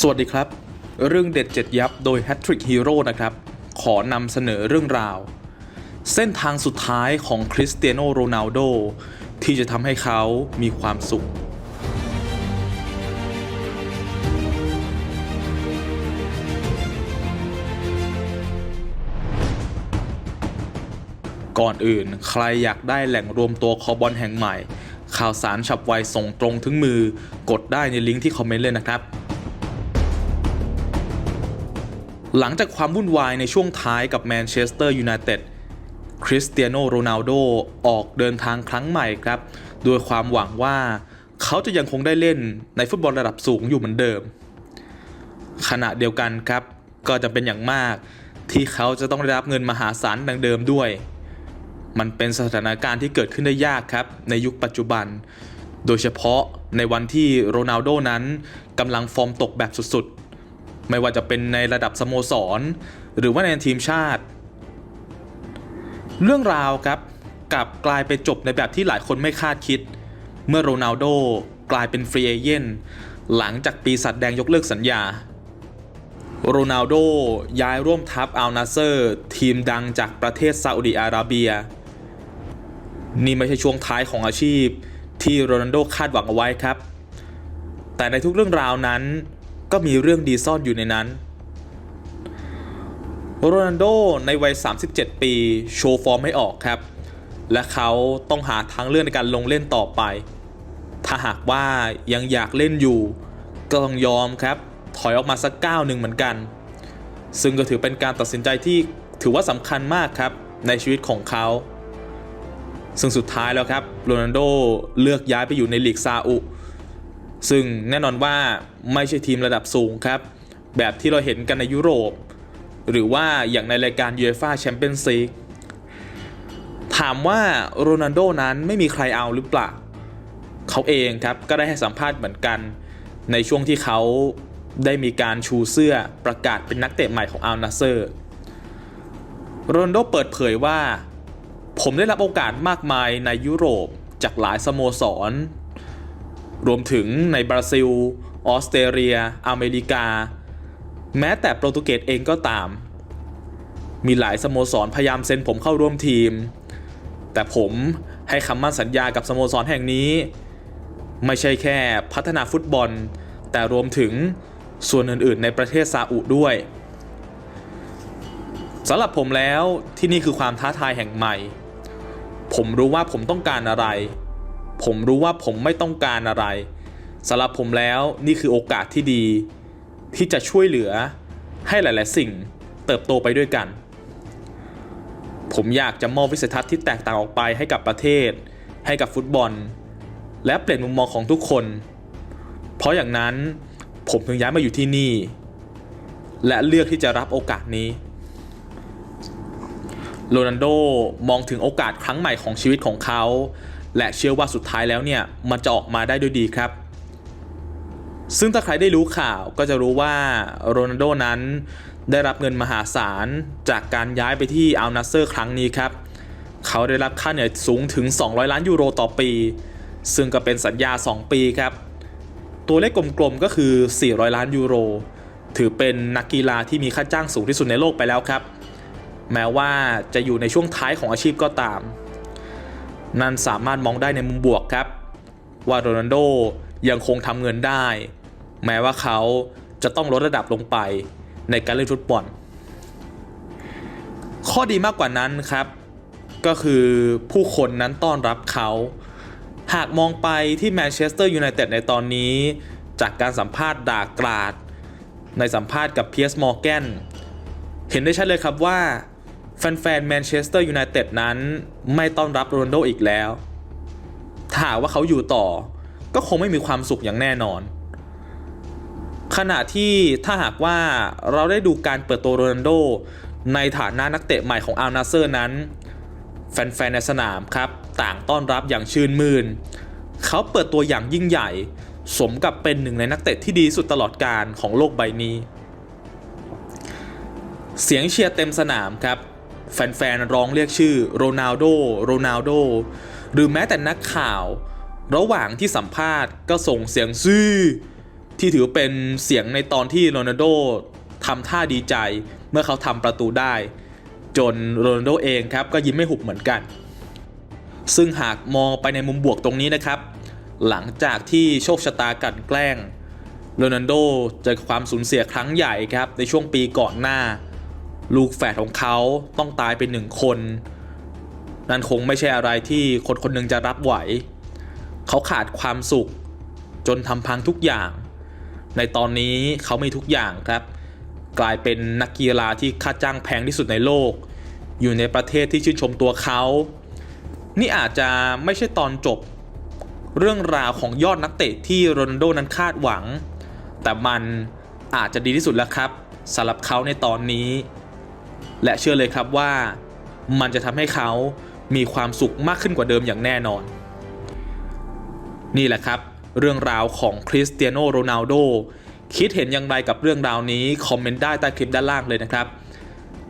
สวัสดีครับ เรื่องเด็ดเจ็ดยับโดย h a t t r i c k Hero นะครับ ขอนำเสนอเรื่องราว เส้นทางสุดท้ายของคริสเตียโนโรนัลโดที่จะทำให้เขามีความสุข ก่อนอื่นใครอยากได้แหล่งรวมตัวคอบอลแห่งใหม่ ข่าวสารฉับไวส่งตรงถึงมือกดได้ในลิงก์ที่คอมเมนต์เลยนะครับ หลังจากความวุ่นวายในช่วงท้ายกับแมนเชสเตอร์ยูไนเต็ดคริสเตียโนโรนัลโดออกเดินทางครั้งใหม่ครับโดยความหวังว่าเขาจะยังคงได้เล่นในฟุตบอลระดับสูงอยู่เหมือนเดิม ขณะเดียวกันครับก็จะเป็นอย่างมากที่เขาจะต้องได้รับเงินมหาศาลดังเดิมด้วย มันเป็นสถานการณ์ที่เกิดขึ้นได้ยากครับ ในยุคปัจจุบัน โดยเฉพาะในวันที่โรนัลโดนั้นกำลังฟอร์มตกแบบสุดๆ ไม่ว่าจะเป็นในระดับสโมสร หรือว่าในทีมชาติ เรื่องราวครับกลับกลายไปจบในแบบที่หลายคนไม่คาดคิด เมื่อโรนัลโดกลายเป็นฟรีเอเจนต์หลังจากปีศาจแดงยกเลิกสัญญา โรนัลโดย้ายร่วมทัพอัลนาเซอร์ ทีมดังจากประเทศซาอุดิอาระเบีย นี่ไม่ใช่ช่วงท้ายของอาชีพที่โรนัลโดคาดหวังเอาไว้ครับ แต่ในทุกเรื่องราวนั้น ก็มีเรื่องดีซ่อนอยู่ในนั้น โรนัลโดในวัย 37 ปี โชว์ฟอร์มไม่ออกครับ และเขาต้องหาทางเลือกในการลงเล่นต่อไป ถ้าหากว่ายังอยากเล่นอยู่ ก็ต้องยอมครับ ถอยออกมาสักก้าวหนึ่งเหมือนกัน ซึ่งก็ถือเป็นการตัดสินใจที่ถือว่าสำคัญมากครับในชีวิตของเขา ซึ่งสุดท้ายแล้วครับ โรนัลโดเลือกย้ายไปอยู่ในลีกซาอุ ซึ่งแน่นอนว่าไม่ใช่ทีมระดับสูงครับ แบบที่เราเห็นกันในยุโรป หรือว่าอย่างในรายการยูเอฟ่าแชมเปี้ยนส์ลีกถามว่าโรนัลโดนั้นไม่มีใครเอาหรือเปล่า เขาเองครับ ก็ได้ให้สัมภาษณ์เหมือนกัน ในช่วงที่เขาได้มีการชูเสื้อประกาศเป็นนักเตะใหม่ของอัลนาเซอร์โรนัลโดเปิดเผยว่า ผมได้รับโอกาสมากมายในยุโรปจากหลายสโมสร รวมถึงในบราซิล ออสเตรเลีย อเมริกา แม้แต่โปรตุเกสเองก็ตาม มีหลายสโมสรพยายามเซ็นผมเข้าร่วมทีม แต่ผมให้คำมั่นสัญญากับสโมสรแห่งนี้ ไม่ใช่แค่พัฒนาฟุตบอล แต่รวมถึงส่วนอื่นๆ ในประเทศซาอุด้วยสำหรับผมแล้วที่นี่คือความท้าทายแห่งใหม่ ผมรู้ว่าผมต้องการอะไร ผมรู้ว่าผมไม่ต้องการอะไรสำหรับผมแล้วนี่คือโอกาสที่ดี ที่จะช่วยเหลือให้หลาย ๆ สิ่งเติบโตไปด้วยกัน ผมอยากจะมอบวิสัยทัศน์ที่แตกต่างออกไปให้กับประเทศ ให้กับฟุตบอล และเปลี่ยนมุมมองของทุกคน เพราะอย่างนั้นผมถึงย้ายมาอยู่ที่นี่ และเลือกที่จะรับโอกาสนี้โรนัลโดมองถึงโอกาสครั้งใหม่ของชีวิตของเขา และเชื่อว่าสุดท้ายแล้วเนี่ยมันจะออกมาได้ด้วยดีครับ ซึ่งถ้าใครได้รู้ข่าวก็จะรู้ว่าโรนัลโดนั้นได้รับเงินมหาศาลจากการย้ายไปที่อัลนาเซอร์ครั้งนี้ครับ เขาได้รับค่าเหนื่อยสูงถึง 200 ล้านยูโรต่อปี ซึ่งก็เป็นสัญญา 2 ปีครับ ตัวเลขกลมๆก็คือ 400 ล้านยูโร ถือเป็นนักกีฬาที่มีค่าจ้างสูงที่สุดในโลกไปแล้วครับ แม้ว่าจะอยู่ในช่วงท้ายของอาชีพก็ตาม นั่นสามารถมองได้ในมุมบวกครับ ว่าโรนัลโดยังคงทำเงินได้ แม้ว่าเขาจะต้องลดระดับลงไปในการเล่นฟุตบอล ข้อดีมากกว่านั้นครับ ก็คือผู้คนนั้นต้อนรับเขา หากมองไปที่แมนเชสเตอร์ยูไนเต็ดในตอนนี้ จากการสัมภาษณ์ด่ากราด ในสัมภาษณ์กับเพียสมอร์แกนเห็นได้ชัดเลยครับว่า แฟนๆแมนเชสเตอร์ยูไนเต็ดนั้น ไม่ต้อนรับโรนัลโดอีกแล้ว ถ้าว่าเขาอยู่ต่อ ก็คงไม่มีความสุขอย่างแน่นอน ขณะที่ถ้าหากว่าเราได้ดูการเปิดตัวโรนัลโด ในฐานะนักเตะใหม่ของอัลนาเซอร์นั้น แฟนๆในสนามครับ ต่างต้อนรับอย่างชื่นมื่นเขาเปิดตัวอย่างยิ่งใหญ่ สมกับเป็นหนึ่งในนักเตะที่ดีสุดตลอดการของโลกใบนี้ เสียงเชียร์เต็มสนามครับ แฟนๆร้องเรียกชื่อโรนัลโดโรนัลโดหรือแม้แต่นักข่าว ระหว่างที่สัมภาษณ์ก็ส่งเสียงซื่อ ที่ถือเป็นเสียงในตอนที่โรนัลโดทำท่าดีใจเมื่อเขาทำประตูได้ จนโรนัลโดเองครับก็ยิ้มไม่หุบเหมือนกัน ซึ่งหากมองไปในมุมบวกตรงนี้นะครับ หลังจากที่โชคชะตากันแกล้งโรนัลโดเจอความสูญเสียครั้งใหญ่ครับในช่วงปีก่อนหน้า ลูกแฝดของเขาต้องตายไปหนึ่งคน นั่นคงไม่ใช่อะไรที่คนคนหนึ่งจะรับไหว เขาขาดความสุข จนทำพังทุกอย่าง ในตอนนี้เขามีทุกอย่างครับ กลายเป็นนักกีฬาที่ค่าจ้างแพงที่สุดในโลก อยู่ในประเทศที่ชื่นชมตัวเขา นี่อาจจะไม่ใช่ตอนจบ เรื่องราวของยอดนักเตะที่โรนัลโดนั้นคาดหวัง แต่มันอาจจะดีที่สุดแล้วครับสำหรับเขาในตอนนี้ และเชื่อเลยครับว่า มันจะทำให้เขามีความสุขมากขึ้นกว่าเดิมอย่างแน่นอน นี่แหละครับ เรื่องราวของคริสเตียโนโรนัลโดคิดเห็นอย่างไรกับเรื่องราวนี้ คอมเมนต์ได้ใต้คลิปด้านล่างเลยนะครับ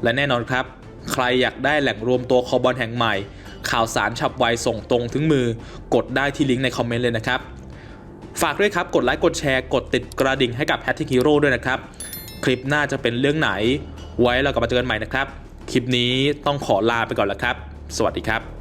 และแน่นอนครับ ใครอยากได้แหล่งรวมตัวคอบอลแห่งใหม่ ข่าวสารฉับไวส่งตรงถึงมือกดได้ที่ลิงก์ในคอมเมนต์เลยนะครับ ฝากด้วยครับ กดไลค์กดแชร์กดติดกระดิ่งให้กับแพท t ิ c ฮีโร่ด้วยนะครับ คลิปหน้าจะเป็นเรื่องไหน ไว้เรากลับมาเจอกันใหม่นะครับ คลิปนี้ต้องขอลาไปก่อนแล้วครับ สวัสดีครับ